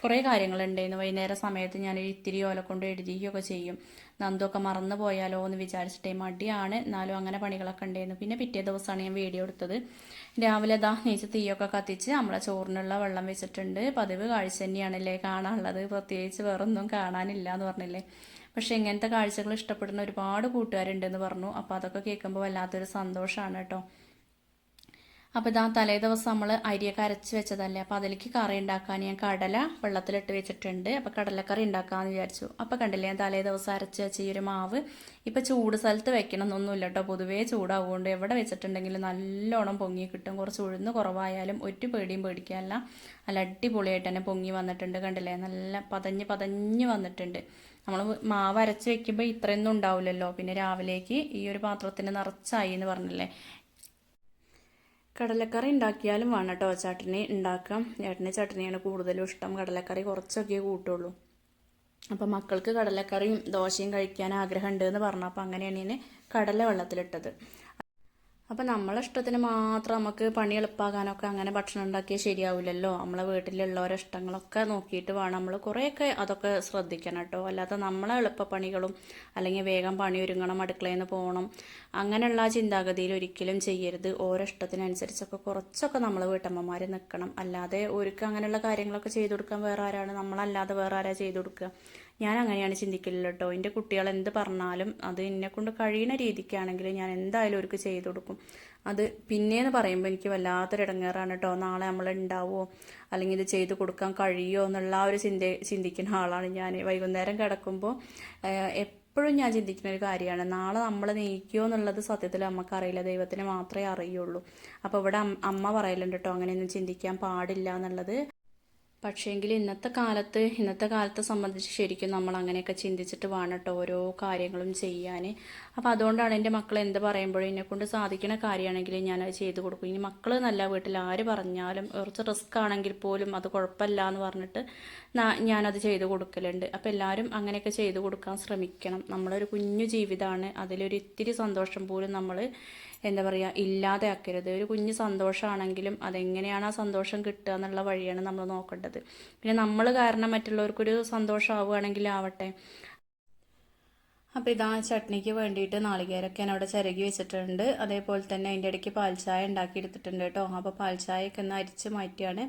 A: കുറേ കാര്യങ്ങളുണ്ടായിരുന്നു വൈകുന്നേരം സമയത്ത് ഞാൻ ഇത്തിരി ഓല കൊണ്ട് എഴുതിയൊക്കെ ചെയ്യും. നന്ദൊക്കെ മറന്നു പോയാലോ എന്ന് വിചാരിച്ചിട്ടേ മടിയാണ്. എന്നാലും അങ്ങനെ പണികളൊക്കെ ഉണ്ടായിരുന്നു. പിന്നെ പിറ്റേ ദിവസമാണ് ഞാൻ വീഡിയോ എടുത്തത്. രാവിലെ ദാ നീച്ച് തീയൊക്കെ കത്തിച്ച് നമ്മളെ ചോറിനുള്ള വെള്ളം വെച്ചിട്ടുണ്ട്. പതിവ് കാഴ്ച തന്നെയാണല്ലേ കാണാനുള്ളത്. പ്രത്യേകിച്ച് വേറൊന്നും കാണാനില്ല എന്ന് പറഞ്ഞില്ലേ. പക്ഷെ ഇങ്ങനത്തെ കാഴ്ചകൾ ഇഷ്ടപ്പെടുന്ന ഒരുപാട് കൂട്ടുകാരുണ്ടെന്ന് പറഞ്ഞു. അപ്പോൾ അതൊക്കെ കേൾക്കുമ്പോൾ വല്ലാത്തൊരു സന്തോഷമാണ് കേട്ടോ. അപ്പോൾ ഇതാ തലേ ദിവസം നമ്മൾ അരിയൊക്കെ അരച്ച് വെച്ചതല്ലേ. അപ്പോൾ അതിലേക്ക് കറി ഉണ്ടാക്കാൻ ഞാൻ കടല വെള്ളത്തിലിട്ട് വെച്ചിട്ടുണ്ട്. അപ്പോൾ കടലക്കറി ഉണ്ടാക്കാമെന്ന് വിചാരിച്ചു. അപ്പോൾ കണ്ടില്ലേ ഞാൻ തലേ ദിവസം അരച്ച് വെച്ച ഈ ഒരു മാവ് ഇപ്പോൾ ചൂട് സ്ഥലത്ത് വെക്കണം എന്നൊന്നുമില്ല കേട്ടോ. പൊതുവേ ചൂടാവുകൊണ്ട് എവിടെ വെച്ചിട്ടുണ്ടെങ്കിലും നല്ലോണം പൊങ്ങി കിട്ടും. കുറച്ച് ഉഴുന്ന് കുറവായാലും ഒരു പേടിയും പേടിക്കാനല്ല. നല്ല അടിപൊളിയായിട്ട് തന്നെ പൊങ്ങി വന്നിട്ടുണ്ട് കണ്ടില്ലേ. നല്ല പതഞ്ഞ് പതഞ്ഞ് വന്നിട്ടുണ്ട്. നമ്മൾ മാവ് അരച്ച് വെക്കുമ്പോൾ ഇത്രയൊന്നും ഉണ്ടാവില്ലല്ലോ. പിന്നെ രാവിലേക്ക് ഈ ഒരു പാത്രത്തിന് നിറച്ചായി എന്ന് പറഞ്ഞില്ലേ. കടലക്കറി ഉണ്ടാക്കിയാലും വേണം കേട്ടോ. ചട്നി ഉണ്ടാക്കാം. ചേട്ടന് ചട്നിയാണ് കൂടുതലും ഇഷ്ടം. കടലക്കറി കുറച്ചൊക്കെ കൂട്ടുള്ളൂ. അപ്പം മക്കൾക്ക് കടലക്കറിയും ദോശയും കഴിക്കാൻ ആഗ്രഹമുണ്ട് എന്ന് പറഞ്ഞപ്പോൾ അങ്ങനെയാണ് ഞാൻ കടല വെള്ളത്തിലിട്ടത് അപ്പം നമ്മളെ ഇഷ്ടത്തിന് മാത്രം നമുക്ക് പണി എളുപ്പമാകാനൊക്കെ അങ്ങനെ ഭക്ഷണം ഉണ്ടാക്കിയാൽ ശരിയാവില്ലല്ലോ നമ്മളെ വീട്ടിലുള്ളവരെ ഇഷ്ടങ്ങളൊക്കെ നോക്കിയിട്ട് വേണം നമ്മൾ കുറേയൊക്കെ അതൊക്കെ ശ്രദ്ധിക്കണം കേട്ടോ. അല്ലാതെ നമ്മളെ എളുപ്പ പണികളും അല്ലെങ്കിൽ വേഗം പണി ഒരുങ്ങണം അടുക്കളയിൽ നിന്ന് പോകണം അങ്ങനെയുള്ള ചിന്താഗതിയിൽ ഒരിക്കലും ചെയ്യരുത്. ഓരോ ഇഷ്ടത്തിനനുസരിച്ചൊക്കെ കുറച്ചൊക്കെ നമ്മൾ വീട്ടമ്മമാർ നിൽക്കണം അല്ലാതെ ഒരുക്ക് അങ്ങനെയുള്ള കാര്യങ്ങളൊക്കെ ചെയ്തു കൊടുക്കാൻ വേറെ ആരാണ്? നമ്മളല്ലാതെ വേറെ ആരാ ചെയ്തു കൊടുക്കുക? ഞാൻ അങ്ങനെയാണ് ചിന്തിക്കലില്ല കേട്ടോ എന്റെ കുട്ടികൾ എന്ത് പറഞ്ഞാലും അത് എന്നെ കൊണ്ട് കഴിയുന്ന രീതിക്കാണെങ്കിൽ ഞാൻ എന്തായാലും അവർക്ക് ചെയ്തു കൊടുക്കും. അത് പിന്നെയെന്ന് പറയുമ്പോൾ എനിക്ക് വല്ലാത്തൊരു ഇടങ്ങേറാണ് കേട്ടോ നാളെ നമ്മൾ ഉണ്ടാവുമോ അല്ലെങ്കിൽ ഇത് ചെയ്തു കൊടുക്കാൻ കഴിയുമോ എന്നുള്ള ആ ഒരു ചിന്ത ചിന്തിക്കുന്ന ആളാണ് ഞാൻ. വൈകുന്നേരം കിടക്കുമ്പോൾ എപ്പോഴും ഞാൻ ചിന്തിക്കുന്ന ഒരു കാര്യമാണ്. നാളെ നമ്മൾ നീക്കുമോ എന്നുള്ളത് സത്യത്തിൽ നമുക്കറിയില്ല ദൈവത്തിന് മാത്രമേ അറിയുള്ളൂ. അപ്പോൾ ഇവിടെ അമ്മ പറയലുണ്ട് കേട്ടോ അങ്ങനെയൊന്നും ചിന്തിക്കാൻ പാടില്ല എന്നുള്ളത്. പക്ഷേങ്കിൽ ഇന്നത്തെ കാലത്ത് ഇന്നത്തെ കാലത്തെ സംബന്ധിച്ച് ശരിക്കും നമ്മൾ അങ്ങനെയൊക്കെ ചിന്തിച്ചിട്ട് വേണം കേട്ടോ ഓരോ കാര്യങ്ങളും ചെയ്യാൻ അപ്പോൾ അതുകൊണ്ടാണ് എന്റെ മക്കൾ എന്ത് പറയുമ്പോഴും എന്നെ കൊണ്ട് സാധിക്കുന്ന കാര്യമാണെങ്കിൽ ഞാനത് ചെയ്തു കൊടുക്കും. ഇനി മക്കൾ നല്ല വീട്ടിൽ ആര് പറഞ്ഞാലും കുറച്ച് റിസ്ക് ആണെങ്കിൽ പോലും അത് കുഴപ്പമില്ല എന്ന് പറഞ്ഞിട്ട് ഞാനത് ചെയ്തു കൊടുക്കലുണ്ട്. അപ്പോൾ എല്ലാവരും അങ്ങനെയൊക്കെ ചെയ്തു കൊടുക്കാൻ ശ്രമിക്കണം. നമ്മളൊരു കുഞ്ഞു ജീവിതമാണ് അതിലൊരു ഇത്തിരി സന്തോഷം പോലും നമ്മൾ എന്താ പറയുക ഇല്ലാതെ ആക്കരുത് ഒരു കുഞ്ഞ് സന്തോഷമാണെങ്കിലും അതെങ്ങനെയാണ് ആ സന്തോഷം കിട്ടുക എന്നുള്ള വഴിയാണ് നമ്മൾ നോക്കേണ്ടത്. പിന്നെ നമ്മൾ കാരണം മറ്റുള്ളവർക്കൊരു സന്തോഷമാവുകയാണെങ്കിൽ ആവട്ടെ. അപ്പോൾ ഇതാ ചട്നിക്ക് വേണ്ടിയിട്ട് നാളികേരൊക്കെ ഞാൻ അവിടെ ചിരകി വെച്ചിട്ടുണ്ട്. അതേപോലെ തന്നെ അതിന്റെ ഇടയ്ക്ക് പാൽച്ചായ ഉണ്ടാക്കി എടുത്തിട്ടുണ്ട് കേട്ടോ. അപ്പോൾ പാൽച്ചായയൊക്കെ ഒന്ന് അരിച്ച് മാറ്റിയാണ്.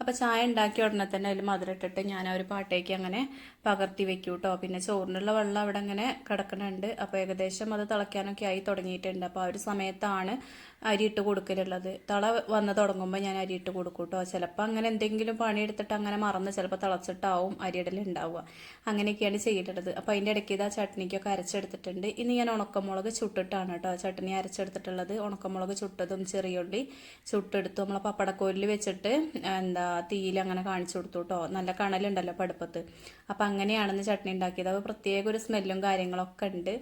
A: അപ്പോൾ ചായ ഉണ്ടാക്കിയ ഉടനെ തന്നെ അതിൽ മധുരം ഇട്ടിട്ട് ഞാൻ ആ ഒരു പാട്ടേക്ക് അങ്ങനെ പകർത്തി വെക്കും കേട്ടോ പിന്നെ ചോറിനുള്ള വെള്ളം അവിടെ അങ്ങനെ കിടക്കുന്നുണ്ട്. അപ്പോൾ ഏകദേശം അത് തിളയ്ക്കാനൊക്കെ ആയി തുടങ്ങിയിട്ടുണ്ട്. അപ്പോൾ ആ ഒരു സമയത്താണ് അരി ഇട്ട് കൊടുക്കലുള്ളത്. തള വന്ന് തുടങ്ങുമ്പോൾ ഞാൻ അരി ഇട്ട് കൊടുക്കും കേട്ടോ. ചിലപ്പോൾ അങ്ങനെ എന്തെങ്കിലും പണിയെടുത്തിട്ട് അങ്ങനെ മറന്ന് ചിലപ്പോൾ തിളച്ചിട്ടാവും അരിയിടലുണ്ടാവുക അങ്ങനെയൊക്കെയാണ് ചെയ്തിട്ടുള്ളത്. അപ്പോൾ അതിന്റെ ഇടയ്ക്ക് ഇതാ ചട്നിക്കൊക്കെ അരച്ചെടുത്തിട്ടുണ്ട്. ഇനി ഞാൻ ഉണക്കമുളക് ചുട്ടിട്ടാണ് കേട്ടോ ചട്നി അരച്ചെടുത്തിട്ടുള്ളത്. ഉണക്കമുളക് ചുട്ടതും ചെറിയുള്ളി ചുട്ടെടുത്തു. നമ്മളെ പപ്പടക്കോലിൽ വെച്ചിട്ട് എന്താ തീയിൽ അങ്ങനെ കാണിച്ചു കൊടുത്തു കേട്ടോ. നല്ല കണലുണ്ടല്ലോ പടുപ്പത്ത്. അപ്പം അങ്ങനെയാണെന്ന് ചട്നി ഉണ്ടാക്കിയത്. അപ്പോൾ പ്രത്യേക ഒരു സ്മെല്ലും കാര്യങ്ങളൊക്കെ ഉണ്ട്.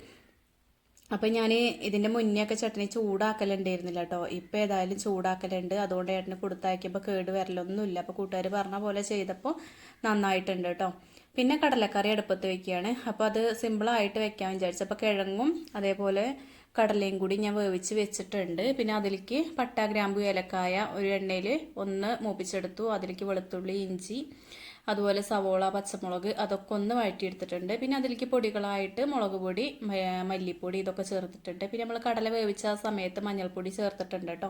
A: അപ്പം ഞാൻ ഇതിന്റെ മുന്നേ ഒക്കെ ചട്നി ചൂടാക്കലുണ്ടായിരുന്നില്ല കേട്ടോ. ഇപ്പം ഏതായാലും ചൂടാക്കലുണ്ട്. അതുകൊണ്ട് ഏട്ടന് കൊടുത്തയക്കുമ്പോൾ കേട് വരലൊന്നുമില്ല. അപ്പോൾ കൂട്ടുകാർ പറഞ്ഞ പോലെ ചെയ്തപ്പോൾ നന്നായിട്ടുണ്ട് കേട്ടോ. പിന്നെ കടലക്കറി അടുപ്പത്ത് വെക്കുകയാണ്. അപ്പോൾ അത് സിമ്പിളായിട്ട് വെക്കാൻ വിചാരിച്ചു. അപ്പോൾ കിഴങ്ങും അതേപോലെ കടലയും കൂടി ഞാൻ വേവിച്ച് വെച്ചിട്ടുണ്ട്. പിന്നെ അതിലേക്ക് പട്ട ഗ്രാമ്പു ഏലക്കായ ഒരു എണ്ണയിൽ ഒന്ന് മൂപ്പിച്ചെടുത്തു. അതിലേക്ക് വെളുത്തുള്ളി ഇഞ്ചി അതുപോലെ സവോള പച്ചമുളക് അതൊക്കെ ഒന്ന് വഴറ്റിയെടുത്തിട്ടുണ്ട്. പിന്നെ അതിലേക്ക് പൊടികളായിട്ട് മുളക് പൊടി മല്ലിപ്പൊടി ഇതൊക്കെ ചേർത്തിട്ടുണ്ട്. പിന്നെ നമ്മൾ കടല വേവിച്ച ആ സമയത്ത് മഞ്ഞൾപ്പൊടി ചേർത്തിട്ടുണ്ട് കേട്ടോ.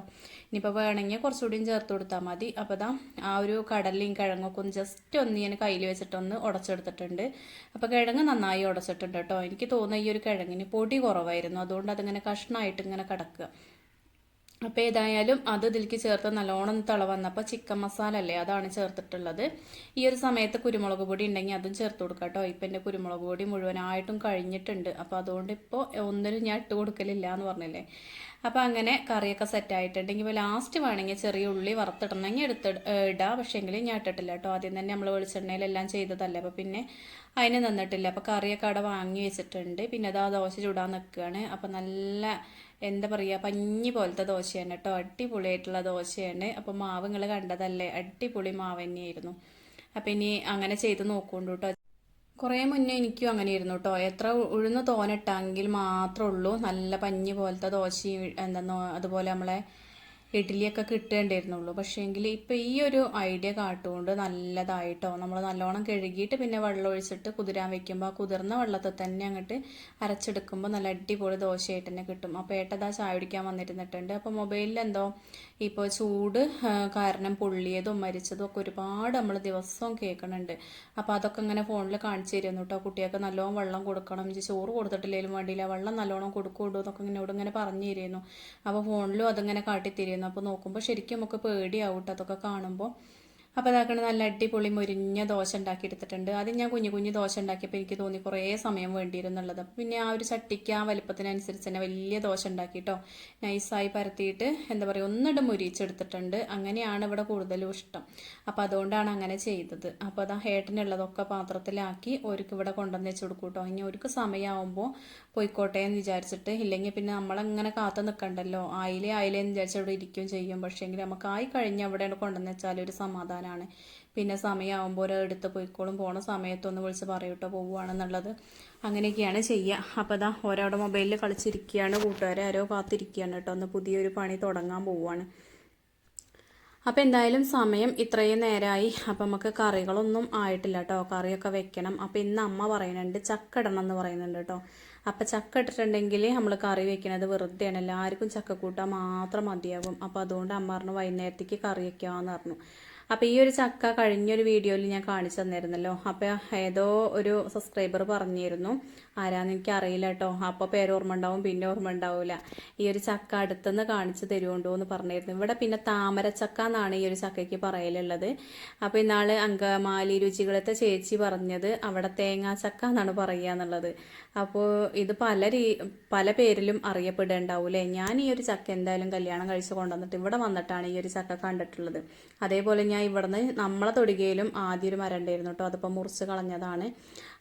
A: ഇനിയിപ്പോൾ വേണമെങ്കിൽ കുറച്ചുകൂടിയും ചേർത്ത് കൊടുത്താൽ മതി. അപ്പോൾ ഇതാ ആ ഒരു കടലയും കിഴങ്ങൊക്കെ ഒന്ന് ജസ്റ്റ് ഒന്ന് ഞാൻ കയ്യിൽ വെച്ചിട്ടൊന്ന് ഉടച്ചെടുത്തിട്ടുണ്ട്. അപ്പോൾ കിഴങ്ങ് നന്നായി ഉടച്ചിട്ടുണ്ട് കേട്ടോ. എനിക്ക് തോന്നുന്ന ഈ ഒരു കിഴങ്ങിന് പൊടി കുറവായിരുന്നു. അതുകൊണ്ട് അതിങ്ങനെ കഷ്ണമായിട്ട് ഇങ്ങനെ കിടക്കുക. അപ്പോൾ ഏതായാലും അത് ഇതിലേക്ക് ചേർത്ത് നല്ലോണം തിള വന്നപ്പോൾ ചിക്കൻ മസാല അല്ലേ അതാണ് ചേർത്തിട്ടുള്ളത്. ഈ ഒരു സമയത്ത് കുരുമുളക് പൊടി ഉണ്ടെങ്കിൽ അതും ചേർത്ത് കൊടുക്കാം കേട്ടോ. ഇപ്പം എന്റെ കുരുമുളക് പൊടി മുഴുവനായിട്ടും കഴിഞ്ഞിട്ടുണ്ട്. അപ്പോൾ അതുകൊണ്ട് ഇപ്പോൾ ഒന്നിനും ഞാൻ ഇട്ട് കൊടുക്കലില്ല എന്ന് പറഞ്ഞില്ലേ. അപ്പോൾ അങ്ങനെ കറിയൊക്കെ സെറ്റ് ആയിട്ടുണ്ടെങ്കിൽ ഇപ്പോൾ ലാസ്റ്റ് വേണമെങ്കിൽ ചെറിയ ഉള്ളി വറുത്തിടണമെങ്കിൽ എടുത്ത് ഇടാം പക്ഷേ എങ്കിലും ഞാൻ ഇട്ടിട്ടില്ല കേട്ടോ. ആദ്യം തന്നെ നമ്മൾ വെളിച്ചെണ്ണയിലെല്ലാം ചെയ്തതല്ലേ. അപ്പോൾ പിന്നെ അതിന് നിന്നിട്ടില്ല. അപ്പോൾ കറിയൊക്കെ അവിടെ വാങ്ങി വെച്ചിട്ടുണ്ട്. പിന്നെ അത് ആ ദോശ ചൂടാൻ നിൽക്കുകയാണ് അപ്പോൾ നല്ല എന്താ പറയുക പഞ്ഞി പോലത്തെ ദോശയാണ് കേട്ടോ. അടിപൊളിയായിട്ടുള്ള ദോശയാണ്. അപ്പോൾ മാവ് നിങ്ങൾ കണ്ടതല്ലേ? അടിപൊളി മാവ് തന്നെയായിരുന്നു. അപ്പം ഇനി അങ്ങനെ ചെയ്ത് നോക്കുകൊണ്ടു കേട്ടോ. കുറേ മുന്നേ എനിക്കും അങ്ങനെയായിരുന്നു കേട്ടോ എത്ര ഉഴുന്ന് തോനിട്ടെങ്കിൽ മാത്രമേ ഉള്ളൂ. നല്ല പഞ്ഞി പോലത്തെ ദോശയും എന്താ അതുപോലെ നമ്മളെ ഇഡ്ഡലിയൊക്കെ കിട്ടേണ്ടിയിരുന്നുള്ളൂ. പക്ഷേങ്കിൽ ഇപ്പോൾ ഈ ഒരു ഐഡിയ കാട്ടുകൊണ്ട് നല്ലതായിട്ടോ നമ്മൾ നല്ലോണം കഴുകിയിട്ട് പിന്നെ വെള്ളം ഒഴിച്ചിട്ട് കുതിരാൻ വെക്കുമ്പോൾ ആ കുതിർന്ന വെള്ളത്തിൽ തന്നെ അങ്ങോട്ട് അരച്ചെടുക്കുമ്പോൾ നല്ല അടിപൊളി ദോശയായിട്ട് തന്നെ കിട്ടും. അപ്പോൾ ഏട്ടതാ ചായ കുടിക്കാൻ വന്നിരുന്നിട്ടുണ്ട്. അപ്പോൾ മൊബൈലിൽ എന്തോ ഇപ്പോൾ ചൂട് കാരണം പൊള്ളിയതും മരിച്ചതും ഒക്കെ ഒരുപാട് നമ്മൾ ദിവസവും കേൾക്കുന്നുണ്ട് അപ്പോൾ അതൊക്കെ ഇങ്ങനെ ഫോണിൽ കാണിച്ചു തരുന്നു കേട്ടോ കുട്ടികൾക്ക് നല്ലോണം വെള്ളം കൊടുക്കണം. ഇഞ്ചി ചോറ് കൊടുത്തിട്ടില്ലെങ്കിലും വേണ്ടിയില്ല. വെള്ളം നല്ലോണം കൊടുക്കുള്ളൂ എന്നൊക്കെ ഇങ്ങനെ ഇവിടെ ഇങ്ങനെ പറഞ്ഞു തരുന്നു. അപ്പോൾ ഫോണിലും അതിങ്ങനെ കാട്ടിത്തരുന്നു. അപ്പോൾ നോക്കുമ്പോൾ ശരിക്കും നമുക്ക് പേടിയാവും കേട്ടോ അതൊക്കെ കാണുമ്പോൾ അപ്പോൾ അതാക്കണ നല്ല അടിപൊളി മുരിഞ്ഞ ദോശ ഉണ്ടാക്കി എടുത്തിട്ടുണ്ട് അത് ഞാൻ കുഞ്ഞു കുഞ്ഞു ദോശ ഉണ്ടാക്കിയപ്പോൾ എനിക്ക് തോന്നി കുറേ സമയം വേണ്ടിയിരുന്നുള്ളത്. പിന്നെ ആ ഒരു ചട്ടിക്ക് ആ വലിപ്പത്തിനനുസരിച്ച് തന്നെ വലിയ ദോശ ഉണ്ടാക്കിയിട്ടോ നൈസായി പരത്തിയിട്ട് എന്താ പറയുക ഒന്നിട്ട് മുരിച്ചെടുത്തിട്ടുണ്ട് അങ്ങനെയാണ് ഇവിടെ കൂടുതലും ഇഷ്ടം. അപ്പോൾ അതുകൊണ്ടാണ് അങ്ങനെ ചെയ്തത്. അപ്പോൾ അതാ ഹേട്ടനുള്ളതൊക്കെ പാത്രത്തിലാക്കി ഒരുക്ക് ഇവിടെ കൊണ്ടുവന്ന് വെച്ച് കൊടുക്കും കേട്ടോ ഇനി ഒരുക്ക് സമയമാകുമ്പോൾ പോയിക്കോട്ടെ എന്ന് വിചാരിച്ചിട്ട് ഇല്ലെങ്കിൽ പിന്നെ നമ്മളങ്ങനെ കാത്തു നിൽക്കണ്ടല്ലോ. ആയിലേ ആയിലേ എന്ന് വിചാരിച്ച് ഇരിക്കുകയും ചെയ്യും. പക്ഷേങ്കിൽ നമുക്ക് ആയി കഴിഞ്ഞ് അവിടെ കൊണ്ടുവന്ന് വെച്ചാൽ ഒരു സമാധാനമാണ് പിന്നെ സമയമാകുമ്പോൾ ഒരെടുത്ത് പോയിക്കോളും. പോണ സമയത്തൊന്ന് വിളിച്ച് പറയൂട്ടോ പോവുകയാണെന്നുള്ളത് അങ്ങനെയൊക്കെയാണ് ചെയ്യുക അപ്പോൾ അതാ ഒരാളുടെ മൊബൈലിൽ കളിച്ചിരിക്കുകയാണ് കൂട്ടുകാരെ. ആരോ കാത്തിരിക്കുകയാണ് കേട്ടോ ഒന്ന് പുതിയൊരു പണി തുടങ്ങാൻ പോവുകയാണ് അപ്പോൾ എന്തായാലും സമയം ഇത്രയും നേരമായി അപ്പം നമുക്ക് കറികളൊന്നും ആയിട്ടില്ല കേട്ടോ കറിയൊക്കെ വെക്കണം. അപ്പോൾ ഇന്ന് അമ്മ പറയുന്നുണ്ട് ചക്ക ഇടണം എന്ന് പറയുന്നുണ്ട് കേട്ടോ അപ്പം ചക്ക ഇട്ടിട്ടുണ്ടെങ്കിൽ നമ്മൾ കറി വെക്കുന്നത് വെറുതെയാണ്. എല്ലാവർക്കും ചക്ക കൂട്ടാൻ മാത്രം മതിയാകും അപ്പോൾ അതുകൊണ്ട് അമ്മ പറഞ്ഞു വൈകുന്നേരത്തേക്ക് കറി വെക്കാമെന്ന് പറഞ്ഞു. അപ്പോൾ ഈ ഒരു ചക്ക കഴിഞ്ഞൊരു വീഡിയോയിൽ ഞാൻ കാണിച്ചു തന്നിരുന്നല്ലോ. അപ്പോൾ ഏതോ ഒരു സബ്സ്ക്രൈബർ പറഞ്ഞിരുന്നു. ആരാന്ന് എനിക്ക് അറിയില്ല കേട്ടോ. അപ്പോൾ പേര് ഓർമ്മ ഉണ്ടാവും പിന്നെ ഓർമ്മ ഉണ്ടാവില്ല ഈ ഒരു ചക്ക അടുത്തുനിന്ന് കാണിച്ചു തരുമുണ്ടോ എന്ന് പറഞ്ഞിരുന്നു. ഇവിടെ പിന്നെ താമരച്ചക്ക എന്നാണ് ഈ ഒരു ചക്കയ്ക്ക് പറയലുള്ളത്. അപ്പോൾ ഇന്നാൾ അങ്കമാലി രുചികളത്തെ ചേച്ചി പറഞ്ഞത് അവിടെ തേങ്ങാ ചക്ക എന്നാണ് പറയുക എന്നുള്ളത്. അപ്പോൾ ഇത് പല രീ പല പേരിലും അറിയപ്പെടേണ്ടാവൂലേ ഞാൻ ഈ ഒരു ചക്ക എന്തായാലും കല്യാണം കഴിച്ച് കൊണ്ടുവന്നിട്ട് ഇവിടെ വന്നിട്ടാണ് ഈ ഒരു ചക്ക കണ്ടിട്ടുള്ളത്. അതേപോലെ ഞാൻ ഇവിടുന്ന് നമ്മളെ തൊടുകയിലും ആദ്യം ഒരു മരം ഉണ്ടായിരുന്നു കേട്ടോ. അതിപ്പോൾ മുറിച്ച് കളഞ്ഞതാണ്.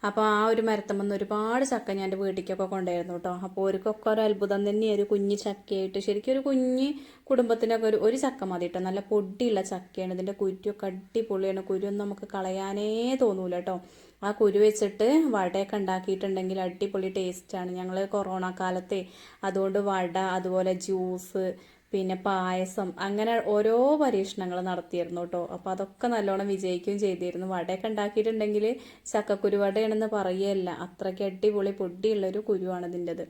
A: അപ്പോൾ ആ ഒരു മരത്തമ്മന്ന് ഒരുപാട് ചക്ക ഞാൻ എന്റെ വീട്ടിലേക്കൊക്കെ കൊണ്ടായിരുന്നു കേട്ടോ. അപ്പോൾ ഒരുക്കൊക്കെ ഒരു അത്ഭുതം തന്നെയാണ് ഒരു കുഞ്ഞ് ചക്കയായിട്ട് ശരിക്കും ഒരു കുഞ്ഞ് കുടുംബത്തിനൊക്കെ ഒരു ഒരു ചക്ക മതി കേട്ടോ. നല്ല പൊടിയുള്ള ചക്കയാണ്. ഇതിന്റെ കുരുവൊക്കെ അടിപൊളിയാണ്. കുരുവൊന്നും നമുക്ക് കളയാനേ തോന്നൂല കേട്ടോ. ആ കുരു വെച്ചിട്ട് വടയൊക്കെ ഉണ്ടാക്കിയിട്ടുണ്ടെങ്കിൽ അടിപൊളി ടേസ്റ്റാണ് ഞങ്ങൾ കൊറോണ കാലത്തെ അതുകൊണ്ട് വട അതുപോലെ ജ്യൂസ് പിന്നെ പായസം അങ്ങനെ ഓരോ പരീക്ഷണങ്ങൾ നടത്തിയിരുന്നു കേട്ടോ അപ്പോൾ അതൊക്കെ നല്ലോണം വിജയിക്കുകയും ചെയ്തിരുന്നു. വടയൊക്കെ ഉണ്ടാക്കിയിട്ടുണ്ടെങ്കിൽ ചക്കക്കുരു വടയാണെന്ന് പറയുകയല്ല അത്രയ്ക്ക് അടിപൊളി പൊടിയുള്ളൊരു കുരുവാണ് ഇതിന്റെത്.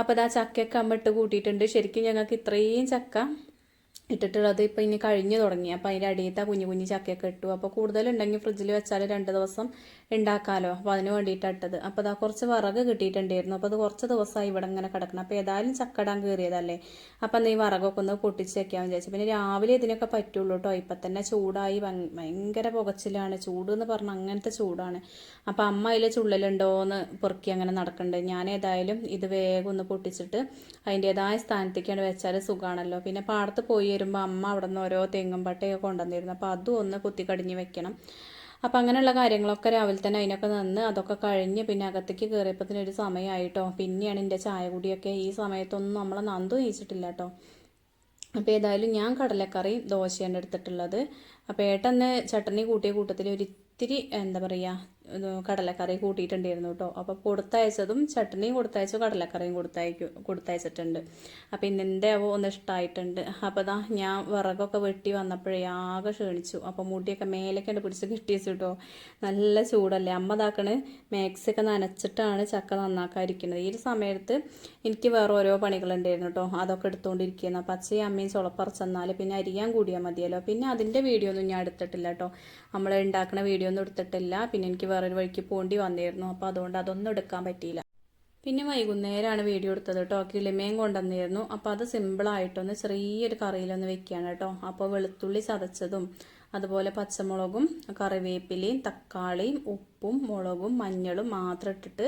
A: അപ്പോൾ അതാ ചക്കയൊക്കെ അമ്മ ഇട്ട് കൂട്ടിയിട്ടുണ്ട്. ശരിക്കും ഞങ്ങൾക്ക് ഇത്രയും ചക്ക ഇട്ടിട്ടുള്ളത് ഇപ്പം ഇനി കഴിഞ്ഞു തുടങ്ങി. അപ്പം അതിന്റെ അടിയത്തെ കുഞ്ഞു കുഞ്ഞു ചക്കയൊക്കെ ഇട്ടു. അപ്പോൾ കൂടുതലുണ്ടെങ്കിൽ ഫ്രിഡ്ജിൽ വെച്ചാൽ രണ്ട് ദിവസം ഉണ്ടാക്കാമല്ലോ അപ്പോൾ അതിന് വേണ്ടിയിട്ടാണ് ഇട്ടത്. അപ്പോൾ അതാ കുറച്ച് വിറക് കിട്ടിയിട്ടുണ്ടായിരുന്നു. അപ്പോൾ അത് കുറച്ച് ദിവസമായി ഇവിടെ ഇങ്ങനെ കിടക്കണം. അപ്പോൾ ഏതായാലും ചക്കടാൻ കയറിയതല്ലേ അപ്പോൾ എന്നാൽ ഈ വിറകൊക്കെ ഒന്ന് പൊട്ടിച്ച് വെക്കാൻ വിചാരിച്ചു. പിന്നെ രാവിലെ ഇതിനൊക്കെ പറ്റുള്ളൂ കേട്ടോ. ഇപ്പം തന്നെ ചൂടായി ഭയങ്കര പുകച്ചിലാണ്. ചൂട് എന്ന് പറഞ്ഞാൽ അങ്ങനത്തെ ചൂടാണ്. അപ്പോൾ അമ്മ അതിൽ ചുള്ളലുണ്ടോ എന്ന് പൊറുക്കി അങ്ങനെ നടക്കുന്നുണ്ട് ഞാൻ ഏതായാലും ഇത് വേഗം ഒന്ന് പൊട്ടിച്ചിട്ട് അതിന്റെതായ സ്ഥാനത്തേക്കാണ് വെച്ചാൽ സുഖമാണല്ലോ പിന്നെ പാടത്ത് പോയി വരുമ്പോൾ അമ്മ അവിടെ നിന്ന് ഓരോ തെങ്ങും പട്ടയൊക്കെ കൊണ്ടുവന്നിരുന്നു. അപ്പോൾ അതും ഒന്ന് കുത്തിക്കടിഞ്ഞ് വെക്കണം. അപ്പം അങ്ങനെയുള്ള കാര്യങ്ങളൊക്കെ രാവിലെ തന്നെ അതിനൊക്കെ നിന്ന് അതൊക്കെ കഴിഞ്ഞ് പിന്നെ അകത്തേക്ക് കയറിയപ്പോൾ ഒരു സമയമായിട്ടോ പിന്നെയാണ് എന്റെ ചായ കുടിയൊക്കെ. ഈ സമയത്തൊന്നും നമ്മൾ നന്ദു നീച്ചിട്ടില്ല കേട്ടോ. അപ്പോൾ ഏതായാലും ഞാൻ കടലക്കറി ദോശയാണ് എടുത്തിട്ടുള്ളത്. അപ്പോൾ ഏട്ടന്ന് ചട്ടണി കൂട്ടിയ കൂട്ടത്തിൽ ഒരു ഇത്തിരി എന്താ പറയുക കടലക്കറി കൂട്ടിയിട്ടുണ്ടായിരുന്നു കേട്ടോ. അപ്പോൾ കൊടുത്തയച്ചതും ചട്ടണിയും കൊടുത്തയച്ചു കടലക്കറിയും കൊടുത്തയക്കും കൊടുത്തയച്ചിട്ടുണ്ട്. അപ്പോൾ ഇന്നെന്റെ അവ ഒന്ന് ഇഷ്ടമായിട്ടുണ്ട് അപ്പോൾ ഇതാ ഞാൻ വിറകൊക്കെ വെട്ടി വന്നപ്പോഴേ ആകെ ക്ഷീണിച്ചു. അപ്പോൾ മുടിയൊക്കെ മേലേക്കണ്ട് പിടിച്ച് കിട്ടിയച്ചു കേട്ടോ. നല്ല ചൂടല്ലേ? അമ്മ ഇതാക്കണ് മാക്സൊക്കെ നനച്ചിട്ടാണ് ചക്ക നന്നാക്കാതിരിക്കുന്നത്. ഈ ഒരു സമയത്ത് എനിക്ക് വേറെ ഓരോ പണികളുണ്ടായിരുന്നു കേട്ടോ. അതൊക്കെ എടുത്തുകൊണ്ടിരിക്കുന്നു പച്ചയും അമ്മയും ചുളപ്പറച്ചെന്നാൽ പിന്നെ അരിയാൻ കൂടിയാൽ മതിയല്ലോ. പിന്നെ അതിന്റെ വീഡിയോ ഒന്നും ഞാൻ എടുത്തിട്ടില്ല കേട്ടോ. നമ്മൾ ഉണ്ടാക്കുന്ന വീഡിയോ ഒന്നും എടുത്തിട്ടില്ല. പിന്നെ എനിക്ക് വേറൊരു വഴിക്ക് പോണ്ടി വന്നിരുന്നു. അപ്പോൾ അതുകൊണ്ട് അതൊന്നും എടുക്കാൻ പറ്റിയില്ല. പിന്നെ വൈകുന്നേരമാണ് വീഡിയോ എടുത്തത് കേട്ടോ. കിളിമയും കൊണ്ടുവന്നിരുന്നു. അപ്പോൾ അത് സിമ്പിളായിട്ടൊന്ന് ചെറിയൊരു കറിയിലൊന്ന് വെക്കുകയാണ് കേട്ടോ. അപ്പോൾ വെളുത്തുള്ളി ചതച്ചതും അതുപോലെ പച്ചമുളകും കറിവേപ്പിലയും തക്കാളിയും ഉപ്പും മുളകും മഞ്ഞളും മാത്രം ഇട്ടിട്ട്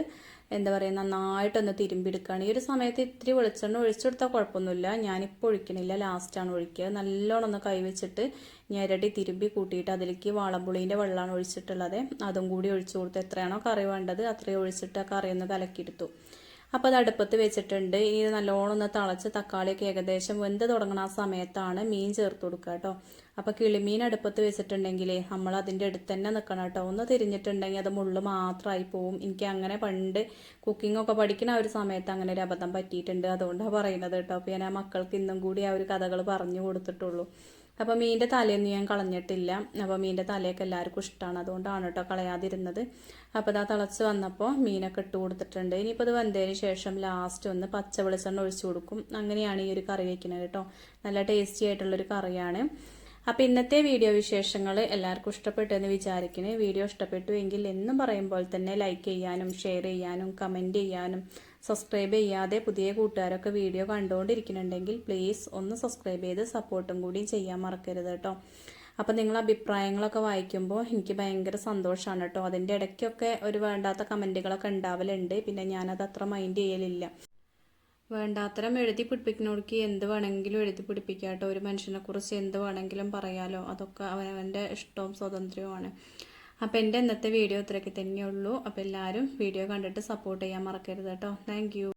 A: എന്താ പറയുക നന്നായിട്ടൊന്ന് തിരുമ്പിയെടുക്കുകയാണ് ഈ ഒരു സമയത്ത് ഇത്തിരി വെളിച്ചെണ്ണ ഒഴിച്ചെടുത്താൽ കുഴപ്പമൊന്നുമില്ല. ഞാനിപ്പോൾ ഒഴിക്കണില്ല. ലാസ്റ്റാണ് ഒഴിക്കുക. നല്ലോണം ഒന്ന് കൈവച്ചിട്ട് ഞെരടി തിരുമ്പി കൂട്ടിയിട്ട് അതിലേക്ക് വാളമ്പുളീന്റെ വെള്ളമാണ് ഒഴിച്ചിട്ടുള്ളത്. അതും കൂടി ഒഴിച്ചു കൊടുത്ത് എത്രയാണോ കറി വേണ്ടത് അത്രയും ഒഴിച്ചിട്ട് ആ കറി ഒന്ന് കലക്കിയെടുത്തു. അപ്പോൾ അത് അടുപ്പത്ത് വെച്ചിട്ടുണ്ട്. ഇനി നല്ലോണം ഒന്ന് തിളച്ച് തക്കാളിയൊക്കെ ഏകദേശം വെന്ത് തുടങ്ങുന്ന ആ സമയത്താണ് മീൻ ചേർത്ത് കൊടുക്കുക കേട്ടോ. അപ്പോൾ കിളിമീൻ അടുപ്പത്ത് വെച്ചിട്ടുണ്ടെങ്കിൽ നമ്മൾ അതിന്റെ അടുത്ത് തന്നെ നിൽക്കണം കേട്ടോ. ഒന്ന് തിരിഞ്ഞിട്ടുണ്ടെങ്കിൽ അത് മുള്ളു മാത്രമായി പോവും. എനിക്ക് അങ്ങനെ പണ്ട് കുക്കിംഗ് ഒക്കെ പഠിക്കുന്ന ആ ഒരു സമയത്ത് അങ്ങനെ ഒരു അബദ്ധം പറ്റിയിട്ടുണ്ട്. അതുകൊണ്ടാണ് പറയുന്നത് കേട്ടോ. അപ്പോൾ ഞാൻ ആ മക്കൾക്ക് ഇന്നും കൂടി ആ ഒരു കഥകൾ പറഞ്ഞു കൊടുത്തിട്ടുള്ളൂ. അപ്പോൾ മീനിന്റെ തലയൊന്നും ഞാൻ കളഞ്ഞിട്ടില്ല. അപ്പോൾ മീനിന്റെ തലയൊക്കെ എല്ലാവർക്കും ഇഷ്ടമാണ് അതുകൊണ്ടാണ് കേട്ടോ കളയാതിരുന്നത്. അപ്പോൾ ഇതാ തിളച്ച് വന്നപ്പോൾ മീനൊക്കെ ഇട്ട് കൊടുത്തിട്ടുണ്ട്. ഇനിയിപ്പോൾ ഇത് വന്നതിന് ശേഷം ലാസ്റ്റ് ഒന്ന് പച്ച വെളിച്ചെണ്ണ ഒഴിച്ചു കൊടുക്കും. അങ്ങനെയാണ് ഈ ഒരു കറി വയ്ക്കുന്നത് കേട്ടോ. നല്ല ടേസ്റ്റി ആയിട്ടുള്ളൊരു കറിയാണ്. അപ്പോൾ ഇന്നത്തെ വീഡിയോ വിശേഷങ്ങൾ എല്ലാവർക്കും ഇഷ്ടപ്പെട്ടു എന്ന് വിചാരിക്കുന്നു വീഡിയോ ഇഷ്ടപ്പെട്ടു എങ്കിൽ എന്നും പറയുമ്പോൾ തന്നെ ലൈക്ക് ചെയ്യാനും ഷെയർ ചെയ്യാനും കമന്റ് ചെയ്യാനും സബ്സ്ക്രൈബ് ചെയ്യാതെ പുതിയ കൂട്ടുകാരൊക്കെ വീഡിയോ കണ്ടുകൊണ്ടിരിക്കുന്നുണ്ടെങ്കിൽ പ്ലീസ് ഒന്ന് സബ്സ്ക്രൈബ് ചെയ്ത് സപ്പോർട്ടും കൂടി ചെയ്യാൻ മറക്കരുത് കേട്ടോ. അപ്പോൾ നിങ്ങൾ അഭിപ്രായങ്ങളൊക്കെ വായിക്കുമ്പോൾ എനിക്ക് ഭയങ്കര സന്തോഷമാണ് കേട്ടോ. അതിന്റെ ഇടയ്ക്കൊക്കെ ഒരു വേണ്ടാത്ത കമന്റുകളൊക്കെ ഉണ്ടാവലുണ്ട്. പിന്നെ ഞാനത് അത്ര മൈൻഡ് ചെയ്യലില്ല. വേണ്ടാത്തരം എഴുതി പിടിപ്പിക്കുന്നവർക്ക് എന്ത് വേണമെങ്കിലും എഴുതി പിടിപ്പിക്കാം കേട്ടോ. ഒരു മനുഷ്യനെ കുറിച്ച് എന്ത് വേണമെങ്കിലും പറയാലോ. അതൊക്കെ അവനവന്റെ ഇഷ്ടവും സ്വാതന്ത്ര്യവുമാണ്. അപ്പോൾ എന്റെ ഇന്നത്തെ വീഡിയോ ഇത്രയൊക്കെ തന്നെയുള്ളൂ. അപ്പോൾ എല്ലാവരും വീഡിയോ കണ്ടിട്ട് സപ്പോർട്ട് ചെയ്യാൻ മറക്കരുത് കേട്ടോ. താങ്ക്